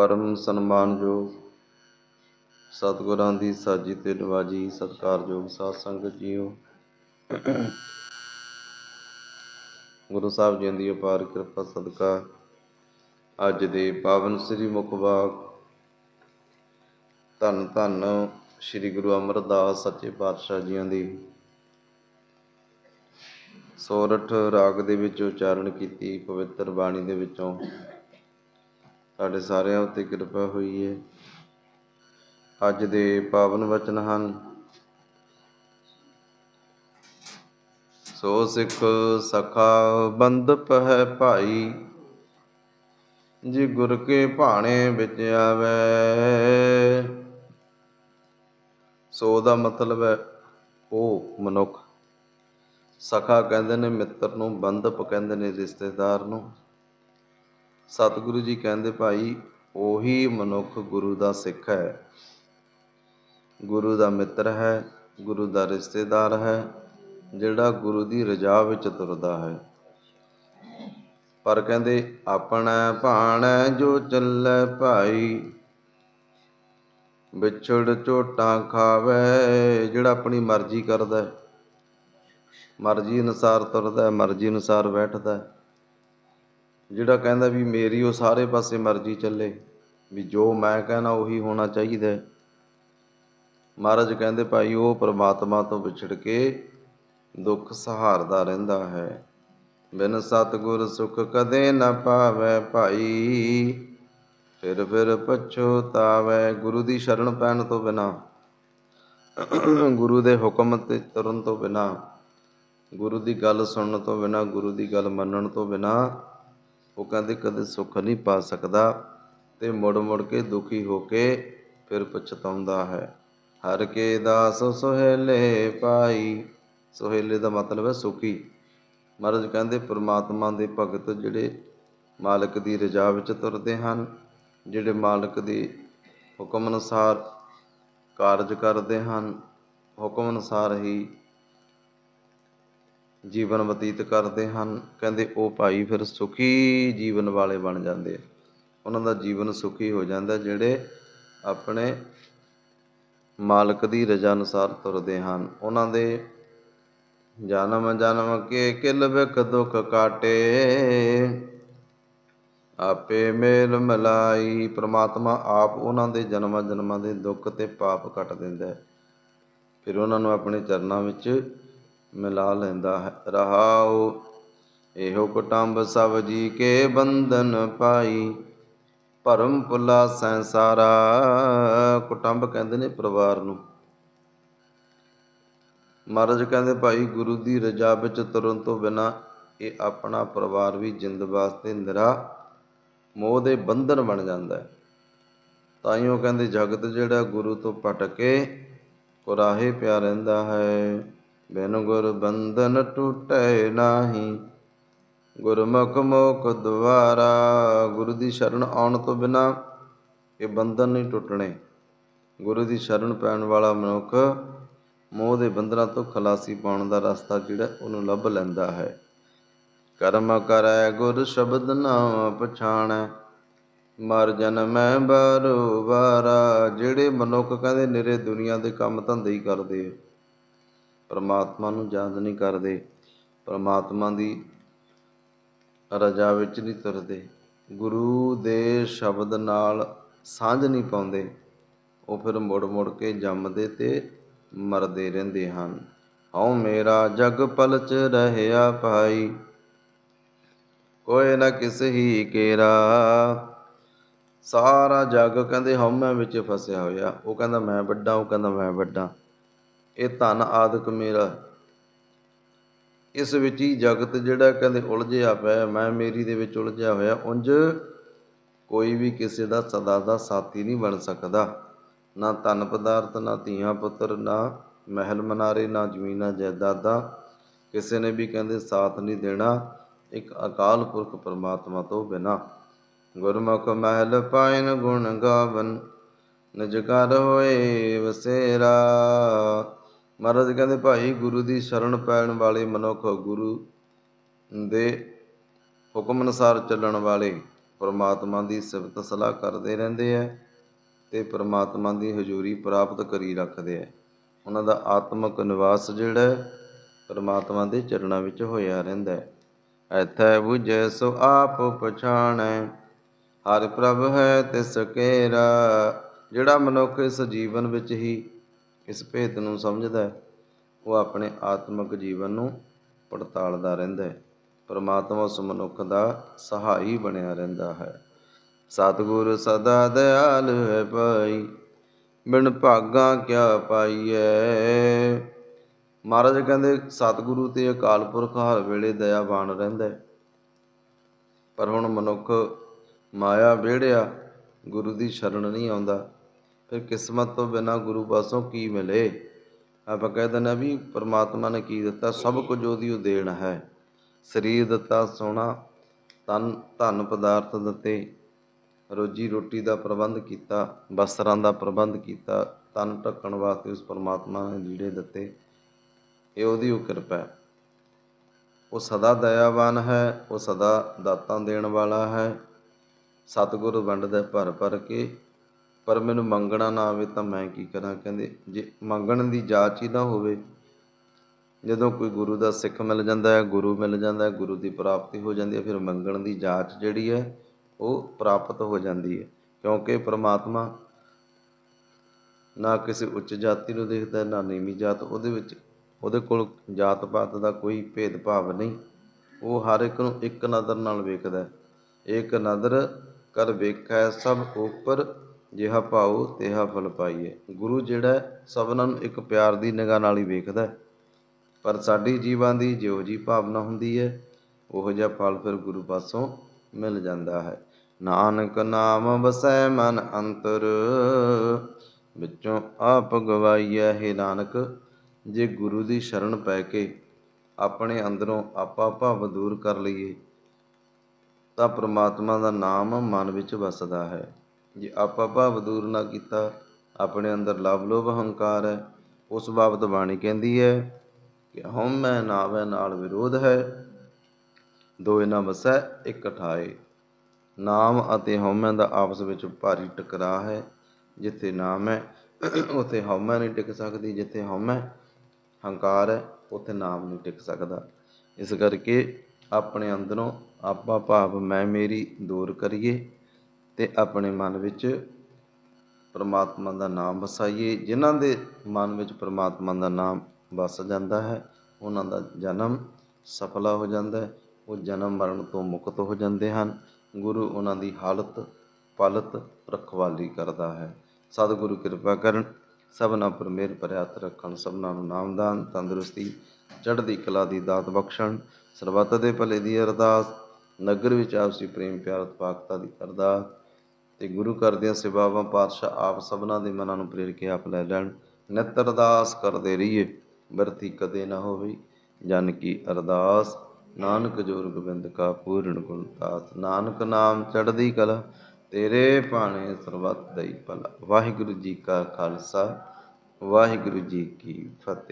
ਪਰਮ ਸਨਮਾਨਯੋਗ ਸਤਿਗੁਰਾਂ ਦੀ ਸਾਜੀ ਤੇ ਨਵਾਜੀ ਸਤਿਕਾਰਯੋਗ ਸਾਧ ਸੰਗਤ ਜੀਓ। ਗੁਰੂ ਸਾਹਿਬ ਜੀ ਦੀ ਅਪਾਰ ਕਿਰਪਾ ਸਦਕਾ ਅੱਜ ਦੇ ਪਾਵਨ ਸ੍ਰੀ ਮੁਖਵਾਕ ਧੰਨ ਧੰਨ ਸ੍ਰੀ ਗੁਰੂ ਅਮਰਦਾਸ ਸੱਚੇ ਪਾਤਸ਼ਾਹ ਜੀਆਂ ਦੀ। ਸੋਰਠ ਰਾਗ ਦੇ ਵਿੱਚ ਉਚਾਰਨ ਕੀਤੀ, ਪਵਿੱਤਰ ਬਾਣੀ ਦੇ ਵਿੱਚੋਂ ਸਾਡੇ ਸਾਰਿਆਂ ਉੱਤੇ ਕਿਰਪਾ ਹੋਈ ਹੈ ਅੱਜ ਦੇ ਪਾਵਨ ਵਚਨ ਹਨ। ਸੋ ਸਿੱਖ ਸਖਾ ਬੰਦਪ ਹੈ ਭਾਈ, ਜੀ ਗੁਰ ਕੇ ਭਾਣੇ ਵਿੱਚ ਆਵੇ। ਸੋ ਦਾ ਮਤਲਬ ਹੈ ਉਹ ਮਨੁੱਖ। ਸਖਾ ਕਹਿੰਦੇ ਨੇ ਮਿੱਤਰ ਨੂੰ ਬੰਦਪ ਕਹਿੰਦੇ ਨੇ ਰਿਸ਼ਤੇਦਾਰ ਨੂੰ। ਸਤਿਗੁਰੂ ਜੀ ਕਹਿੰਦੇ ਭਾਈ, ਉਹੀ ਮਨੁੱਖ ਗੁਰੂ ਦਾ ਸਿੱਖ ਹੈ। ਗੁਰੂ ਦਾ ਮਿੱਤਰ ਹੈ, ਗੁਰੂ ਦਾ ਰਿਸ਼ਤੇਦਾਰ ਹੈ, ਜਿਹੜਾ ਗੁਰੂ ਦੀ ਰਜਾ ਵਿੱਚ ਤੁਰਦਾ ਹੈ। ਪਰ ਕਹਿੰਦੇ, ਆਪਣਾ ਭਾਣਾ ਜੋ ਚੱਲੇ ਭਾਈ, ਵਿਛੜ ਝੋਟਾਂ ਖਾਵੇ, ਜਿਹੜਾ ਆਪਣੀ ਮਰਜ਼ੀ ਕਰਦਾ ਹੈ। ਮਰਜ਼ੀ ਅਨੁਸਾਰ ਤੁਰਦਾ ਹੈ, ਮਰਜ਼ੀ ਅਨੁਸਾਰ ਬੈਠਦਾ ਹੈ। ਜਿਹੜਾ ਕਹਿੰਦਾ ਵੀ ਮੇਰੀ ਉਹ ਸਾਰੇ ਪਾਸੇ ਮਰਜ਼ੀ ਚੱਲੇ, ਵੀ ਜੋ ਮੈਂ ਕਹਿਣਾ ਉਹੀ ਹੋਣਾ ਚਾਹੀਦਾ ਮਹਾਰਾਜ ਕਹਿੰਦੇ, ਭਾਈ, ਉਹ ਪ੍ਰਮਾਤਮਾ ਤੋਂ ਵਿਛੜ ਕੇ ਦੁੱਖ ਸਹਾਰਦਾ ਰਹਿੰਦਾ ਹੈ। ਬਿਨ ਸਤਗੁਰ ਸੁਖ ਕਦੇ ਨਾ ਪਾਵੇ ਭਾਈ। ਫਿਰ ਫਿਰ ਪਛੋਤਾਵੇ ਗੁਰੂ ਦੀ ਸ਼ਰਨ ਪੈਣ ਤੋਂ ਬਿਨਾ, ਗੁਰੂ ਦੇ ਹੁਕਮ ਤੇ ਤੁਰਨ ਤੋਂ ਬਿਨਾ, ਗੁਰੂ ਦੀ ਗੱਲ ਸੁਣਨ ਤੋਂ ਬਿਨਾ, ਗੁਰੂ ਦੀ ਗੱਲ ਮੰਨਣ ਤੋਂ ਬਿਨਾ ਉਹ ਕਹਿੰਦੇ, ਕਦੇ ਸੁੱਖ ਨਹੀਂ ਪਾ ਸਕਦਾ ਤੇ ਮੁੜ ਮੁੜ ਕੇ ਦੁਖੀ ਹੋ ਕੇ ਫਿਰ ਪਛਤਾਉਂਦਾ ਹੈ। ਹਰ ਕੇ ਦਾਸ ਸੁਹੇਲੇ ਪਾਈ। ਸੁਹੇਲੇ ਦਾ ਮਤਲਬ ਹੈ ਸੁਖੀ। ਮਹਾਰਾਜ ਕਹਿੰਦੇ, ਪ੍ਰਮਾਤਮਾ ਦੇ ਭਗਤ ਜਿਹੜੇ ਮਾਲਕ ਦੀ ਰਜਾ ਵਿੱਚ ਤੁਰਦੇ ਹਨ, ਜਿਹੜੇ ਮਾਲਕ ਦੇ ਹੁਕਮ ਅਨੁਸਾਰ ਕਾਰਜ ਕਰਦੇ ਹਨ, ਹੁਕਮ ਅਨੁਸਾਰ ਹੀ ਜੀਵਨ ਬਤੀਤ ਕਰਦੇ ਹਨ। ਕਹਿੰਦੇ, ਉਹ ਭਾਈ ਫਿਰ ਸੁਖੀ ਜੀਵਨ ਵਾਲੇ ਬਣ ਜਾਂਦੇ ਆ। ਉਹਨਾਂ ਦਾ ਜੀਵਨ ਸੁਖੀ ਹੋ ਜਾਂਦਾ ਜਿਹੜੇ ਆਪਣੇ ਮਾਲਕ ਦੀ ਰਜ਼ਾ ਅਨੁਸਾਰ ਤੁਰਦੇ ਹਨ। ਉਹਨਾਂ ਦੇ ਜਨਮ ਜਨਮ ਕੇ ਕਿਲ ਵਿਖ ਦੁਖ ਕਾਟੇ। ਆਪੇ ਮੇਲ ਮਲਾਈ। ਪ੍ਰਮਾਤਮਾ ਆਪ ਉਹਨਾਂ ਦੇ ਜਨਮਾਂ ਜਨਮਾਂ ਦੇ ਦੁੱਖ ਤੇ ਪਾਪ ਕੱਟ ਦਿੰਦਾ ਫਿਰ ਉਹਨਾਂ ਨੂੰ ਆਪਣੇ ਚਰਨਾਂ ਵਿੱਚ ਮਿਲਾ ਲੈਂਦਾ ਹੈ। ਰਹਾਉ, ਇਹੋ ਕੁਟੰਬ ਸਭ ਜੀ ਕੇ ਬੰਧਨ ਪਾਈ। ਭਰਮ ਪੁਲਾ ਸੰਸਾਰਾ ਕੁਟੰਬ ਕਹਿੰਦੇ ਨੇ ਪਰਿਵਾਰ ਨੂੰ। ਮਹਾਰਾਜ ਕਹਿੰਦੇ, ਭਾਈ ਗੁਰੂ ਦੀ ਰਜਾ ਵਿੱਚ ਤੁਰਨ ਤੋਂ ਬਿਨਾ ਇਹ ਆਪਣਾ ਪਰਿਵਾਰ ਵੀ ਜਿੰਦ ਵਾਸਤੇ ਨਿਰਾ, ਮੋਹ ਦੇ ਬੰਧਨ ਬਣ ਜਾਂਦਾ ਹੈ। ਤਾਂ ਹੀ ਉਹ ਕਹਿੰਦੇ, ਜਗਤ ਜਿਹੜਾ ਗੁਰੂ ਤੋਂ ਭਟਕੇ ਕੁਰਾਹੇ ਪਿਆ ਰਹਿੰਦਾ ਹੈ। ਬਿਨ ਗੁਰ ਬੰਧਨ ਟੁੱਟੇ ਨਾਹੀ, ਗੁਰਮੁਖ ਮੋਖ ਦੁਆਰਾ, ਗੁਰੂ ਦੀ ਸ਼ਰਨ ਆਉਣ ਤੋਂ ਬਿਨਾ ਇਹ ਬੰਧਨ ਨਹੀਂ ਟੁੱਟਣੇ। ਗੁਰੂ ਦੀ ਸ਼ਰਨ ਪੈਣ ਵਾਲਾ ਮਨੁੱਖ ਮੋਹ ਦੇ ਬੰਧਨਾਂ ਤੋਂ ਖਲਾਸੀ ਪਾਉਣ ਦਾ ਰਸਤਾ ਜਿਹੜਾ ਉਹਨੂੰ ਲੱਭ ਲੈਂਦਾ ਹੈ। ਕਰਮ ਕਰੈ ਗੁਰ ਸ਼ਬਦ ਨਾਮ ਪਛਾਣੈ, ਮਰ ਜਨਮੈ ਬਾਰੋ ਬਾਰਾ ਜਿਹੜੇ ਮਨੁੱਖ ਕਹਿੰਦੇ ਨਿਰੇ ਦੁਨੀਆ ਦੇ ਕੰਮ ਧੰਦੇ ਹੀ ਕਰਦੇ ਆ ਪਰਮਾਤਮਾ ਨੂੰ ਯਾਦ ਨਹੀਂ ਕਰਦੇ, ਪਰਮਾਤਮਾ ਦੀ ਰਜਾ ਵਿੱਚ ਨਹੀਂ ਤੁਰਦੇ। ਗੁਰੂ ਦੇ ਸ਼ਬਦ ਨਾਲ ਸਾਂਝ ਨਹੀਂ ਪਾਉਂਦੇ, ਉਹ ਫਿਰ ਮੁੜ ਮੁੜ ਕੇ ਜੰਮਦੇ ਤੇ ਮਰਦੇ ਰਹਿੰਦੇ ਹਨ। ਹਉ ਮੇਰਾ ਜਗ ਪਲ ਪਲਚ ਰਹਿਆ ਭਾਈ, ਕੋਈ ਨਾ ਕਿਸ ਹੀ ਕੇਰਾ। ਸਾਰਾ ਜਗ ਕਹਿੰਦੇ ਹਉਮੈ ਵਿੱਚ ਫਸਿਆ ਹੋਇਆ। ਉਹ ਕਹਿੰਦਾ ਮੈਂ ਵੱਡਾ, ਉਹ ਕਹਿੰਦਾ ਮੈਂ ਵੱਡਾ। ਇਹ ਧਨ ਆਦਿਕ ਮੇਰਾ। ਇਸ ਵਿੱਚ ਹੀ ਜਗਤ ਜਿਹੜਾ ਕਹਿੰਦੇ ਉਲਝਿਆ ਪਿਆ ਮੈਂ ਮੇਰੀ ਦੇ ਵਿੱਚ ਉਲਝਿਆ ਹੋਇਆ, ਉਂਝ ਕੋਈ ਵੀ ਕਿਸੇ ਦਾ ਸਦਾ ਦਾ ਸਾਥੀ ਨਹੀਂ ਬਣ ਸਕਦਾ। ਨਾ ਧਨ ਪਦਾਰਥ, ਨਾ ਧੀਆਂ ਪੁੱਤਰ, ਨਾ ਮਹਿਲ ਮਨਾਰੇ, ਨਾ ਜ਼ਮੀਨਾਂ ਜਾਇਦਾਦਾਂ। ਕਿਸੇ ਨੇ ਵੀ ਕਹਿੰਦੇ ਸਾਥ ਨਹੀਂ ਦੇਣਾ, ਇੱਕ ਅਕਾਲ ਪੁਰਖ ਪਰਮਾਤਮਾ ਤੋਂ ਬਿਨਾ। ਗੁਰਮੁਖ ਮਹਿਲ ਪਾਇਨ ਗੁਣ ਗਾਵਨ, ਨਿਜ ਕਰ ਹੋਏ ਵਸੇਰਾ। ਮਹਾਰਾਜ ਕਹਿੰਦੇ, ਭਾਈ ਗੁਰੂ ਦੀ ਸ਼ਰਨ ਪੈਣ ਵਾਲੇ ਮਨੁੱਖ ਗੁਰੂ ਦੇ ਹੁਕਮ ਅਨੁਸਾਰ ਚੱਲਣ ਵਾਲੇ ਪਰਮਾਤਮਾ ਦੀ ਸਿਫਤ ਸਲਾਹ ਕਰਦੇ ਰਹਿੰਦੇ ਹੈ ਤੇ ਪਰਮਾਤਮਾ ਦੀ ਹਜ਼ੂਰੀ ਪ੍ਰਾਪਤ ਕਰੀ ਰੱਖਦੇ ਹੈ ਉਹਨਾਂ ਦਾ ਆਤਮਿਕ ਨਿਵਾਸ ਜਿਹੜਾ ਪਰਮਾਤਮਾ ਦੇ ਚਰਨਾਂ ਵਿੱਚ ਹੋਇਆ ਰਹਿੰਦਾ ਹੈ। ਐਥੈ ਬੁਝੈ ਸੋ ਆਪ ਪਛਾਣੈ, ਹਰ ਪ੍ਰਭ ਹੈ ਤਿਸ ਕੇਰਾ, ਜਿਹੜਾ ਮਨੁੱਖ ਇਸ ਜੀਵਨ ਵਿੱਚ ਹੀ ਇਸ ਭੇਤ ਨੂੰ ਸਮਝਦਾ ਹੈ। ਉਹ ਆਪਣੇ ਆਤਮਿਕ ਜੀਵਨ ਨੂੰ ਪੜਤਾਲਦਾ ਰਹਿੰਦਾ ਹੈ। ਪਰਮਾਤਮਾ ਉਸ ਮਨੁੱਖ ਦਾ ਸਹਾਈ ਬਣਿਆ ਰਹਿੰਦਾ ਹੈ। ਸਤਿਗੁਰ ਸਦਾ ਦਇਆਲ ਹੈ ਭਾਈ, ਬਿਨ ਭਾਗਾ ਕਿਆ ਪਾਈਐ? ਮਹਾਰਾਜ ਕਹਿੰਦੇ, ਸਤਿਗੁਰੂ ਤੇ ਅਕਾਲ ਪੁਰਖ ਹਰ ਵੇਲੇ ਦਇਆਵਾਨ ਰਹਿੰਦਾ ਹੈ। ਪਰ ਹੁਣ ਮਨੁੱਖ ਮਾਇਆ ਵਿਹੜਿਆ, ਗੁਰੂ ਦੀ ਸ਼ਰਨ ਨਹੀਂ ਆਉਂਦਾ। ਫਿਰ ਕਿਸਮਤ ਤੋਂ ਬਿਨਾ ਗੁਰੂ ਪਾਸੋਂ ਕੀ ਮਿਲੇ? ਆਪਾਂ ਕਹਿ ਦਿੰਦੇ ਹਾਂ ਵੀ ਪਰਮਾਤਮਾ ਨੇ ਕੀ ਦਿੱਤਾ? ਸਭ ਕੁਝ ਉਹਦੀ ਉਹ ਦੇਣ ਹੈ। ਸਰੀਰ ਦਿੱਤਾ ਸੋਨਾ ਤਨ, ਧਨ ਪਦਾਰਥ ਦਿੱਤੇ, ਰੋਜੀ ਰੋਟੀ ਦਾ ਪ੍ਰਬੰਧ ਕੀਤਾ, ਵਸਤਰਾਂ ਦਾ ਪ੍ਰਬੰਧ ਕੀਤਾ, ਤਨ ਢੱਕਣ ਵਾਸਤੇ ਉਸ ਪਰਮਾਤਮਾ ਨੇ ਲੀੜੇ ਦਿੱਤੇ। ਇਹ ਉਹਦੀ ਉਹ ਕਿਰਪਾ ਹੈ। ਉਹ ਸਦਾ ਦਇਆਵਾਨ ਹੈ, ਉਹ ਸਦਾ ਦਾਤਾਂ ਦੇਣ ਵਾਲਾ ਹੈ। ਸਤਿਗੁਰ ਵੰਡਦਾ ਭਰ ਭਰ ਕੇ ਪਰ ਮੈਨੂੰ ਮੰਗਣਾ ਨਾ ਆਵੇ ਤਾਂ ਮੈਂ ਕੀ ਕਰਾਂ? ਕਹਿੰਦੇ, ਜੇ ਮੰਗਣ ਦੀ ਜਾਚ ਹੀ ਨਾ ਹੋਵੇ, ਜਦੋਂ ਕੋਈ ਗੁਰੂ ਦਾ ਸਿੱਖ ਮਿਲ ਜਾਂਦਾ ਹੈ, ਗੁਰੂ ਮਿਲ ਜਾਂਦਾ ਹੈ, ਗੁਰੂ ਦੀ ਪ੍ਰਾਪਤੀ ਹੋ ਜਾਂਦੀ ਹੈ, ਫਿਰ ਮੰਗਣ ਦੀ ਜਾਚ ਜਿਹੜੀ ਹੈ, ਉਹ ਪ੍ਰਾਪਤ ਹੋ ਜਾਂਦੀ ਹੈ। ਕਿਉਂਕਿ ਪ੍ਰਮਾਤਮਾ ਨਾ ਕਿਸੇ ਉੱਚ ਜਾਤੀ ਨੂੰ ਦੇਖਦਾ ਨਾ ਨੀਵੀਂ ਜਾਤ, ਉਹਦੇ ਵਿੱਚ, ਉਹਦੇ ਕੋਲ ਜਾਤ ਪਾਤ ਦਾ ਕੋਈ ਭੇਦਭਾਵ ਨਹੀਂ। ਉਹ ਹਰ ਇੱਕ ਨੂੰ ਇੱਕ ਨਜ਼ਰ ਨਾਲ ਵੇਖਦਾ ਹੈ। ਇੱਕ ਨਜ਼ਰ ਕਰ ਵੇਖੈ ਸਭ ਉਪਰ ਜਿਹਾ ਭਾਉ, ਤਿਹਾ ਫਲ ਪਾਈਏ। ਗੁਰੂ ਜਿਹੜਾ ਸਭਨਾਂ ਨੂੰ ਇੱਕ ਪਿਆਰ ਦੀ ਨਿਗਾਹ ਨਾਲ ਹੀ ਵੇਖਦਾ ਹੈ। ਪਰ ਸਾਡੀ ਜੀਵਾਂ ਦੀ ਜਿਹੋ ਜੀ ਭਾਵਨਾ ਹੁੰਦੀ ਹੈ, ਉਹੋ ਜਿਹਾ ਫਲ ਫਿਰ ਗੁਰੂ ਪਾਸੋਂ ਮਿਲ ਜਾਂਦਾ ਹੈ। ਨਾਨਕ ਨਾਮ ਵਸੈ ਮਨ ਅੰਤਰ, ਵਿੱਚੋਂ ਆਪ ਗਵਾਈਐ ਹੈ ਨਾਨਕ। ਜੇ ਗੁਰੂ ਦੀ ਸ਼ਰਨ ਪੈ ਕੇ ਆਪਣੇ ਅੰਦਰੋਂ ਆਪਾ ਭਾਵ ਦੂਰ ਕਰ ਲਈਏ, ਤਾਂ ਪ੍ਰਮਾਤਮਾ ਦਾ ਨਾਮ ਮਨ ਵਿੱਚ ਵਸਦਾ ਹੈ। ਜੇ ਆਪਾ ਭਾਵ ਦੂਰ ਨਾ ਕੀਤਾ, ਆਪਣੇ ਅੰਦਰ ਲਵ ਲੋਭ ਹੰਕਾਰ ਹੈ, ਉਸ ਬਾਬਤ ਬਾਣੀ ਕਹਿੰਦੀ ਹੈ ਕਿ ਹਉਮੈ ਨਾਵੈ ਨਾਲ ਵਿਰੋਧ ਹੈ ਦੋਇ ਨਾ ਵਸੈ, ਇੱਕ ਠਾਏ। ਨਾਮ ਅਤੇ ਹਉਮੈ ਦਾ ਆਪਸ ਵਿੱਚ ਭਾਰੀ ਟਕਰਾਅ ਹੈ, ਜਿੱਥੇ ਨਾਮ ਹੈ, ਉੱਥੇ ਹਉਮੈ ਨਹੀਂ ਟਿਕ ਸਕਦੀ, ਜਿੱਥੇ ਹਉਮੈ ਹੰਕਾਰ ਹੈ, ਉੱਥੇ ਨਾਮ ਨਹੀਂ ਟਿਕ ਸਕਦਾ। ਇਸ ਕਰਕੇ ਆਪਣੇ ਅੰਦਰੋਂ ਆਪਾ ਭਾਵ ਮੈਂ ਮੇਰੀ ਦੂਰ ਕਰੀਏ ਤੇ ਆਪਣੇ ਮਨ ਵਿੱਚ ਪਰਮਾਤਮਾ ਦਾ ਨਾਮ ਵਸਾਈਏ। ਜਿਨ੍ਹਾਂ ਦੇ ਮਨ ਵਿੱਚ ਪਰਮਾਤਮਾ ਦਾ ਨਾਮ ਵਸ ਜਾਂਦਾ ਹੈ, ਉਹਨਾਂ ਦਾ ਜਨਮ ਸਫਲਾ ਹੋ ਜਾਂਦਾ ਹੈ। ਉਹ ਜਨਮ ਮਰਨ ਤੋਂ ਮੁਕਤ ਹੋ ਜਾਂਦੇ ਹਨ। ਗੁਰੂ ਉਹਨਾਂ ਦੀ ਹਾਲਤ, ਪਾਲਤ, ਰਖਵਾਲੀ ਕਰਦਾ ਹੈ। ਸਤਿਗੁਰੂ ਕਿਰਪਾ ਕਰਨ, ਸਭਨਾ ਪਰ ਮਿਹਰ ਭਰਿਆ ਰੱਖਣ, ਸਭਨਾਂ ਨੂੰ ਨਾਮਦਾਨ ਤੰਦਰੁਸਤੀ, ਚੜ੍ਹਦੀ ਕਲਾ ਦੀ ਦਾਤ ਬਖਸ਼ਣ, ਸਰਬੱਤ ਦੇ ਭਲੇ ਦੀ ਅਰਦਾਸ, ਨਗਰ ਵਿੱਚ ਆਪਸੀ ਪ੍ਰੇਮ ਪਿਆਰ ਉਤਪਾਕਤਾ ਦੀ ਅਰਦਾਸ ਤੇ ਗੁਰੂ ਘਰ ਦੀਆਂ ਸੇਵਾਵਾਂ ਪਾਤਸ਼ਾਹ ਆਪ ਸਭਨਾਂ ਦੇ ਮਨਾਂ ਨੂੰ ਪ੍ਰੇਰ ਕੇ ਆਪ ਲੈ ਲੈਣ। ਨਿਤ ਅਰਦਾਸ ਕਰਦੇ ਰਹੀਏ, ਵਰਤੀ ਕਦੇ ਨਾ ਹੋਵੇ, ਜਨ ਕੀ ਅਰਦਾਸ। ਨਾਨਕ ਜੋਰ ਗੋਬਿੰਦ ਕਾ ਪੂਰਨ ਗੁਣ ਦਾਸ। ਨਾਨਕ ਨਾਮ ਚੜ੍ਹਦੀ ਕਲਾ, ਤੇਰੇ ਭਾਣੇ ਸਰਬੱਤ ਦਈ ਭਲਾ। ਵਾਹਿਗੁਰੂ ਜੀ ਕਾ ਖਾਲਸਾ, ਵਾਹਿਗੁਰੂ ਜੀ ਕੀ ਫਤਿਹ।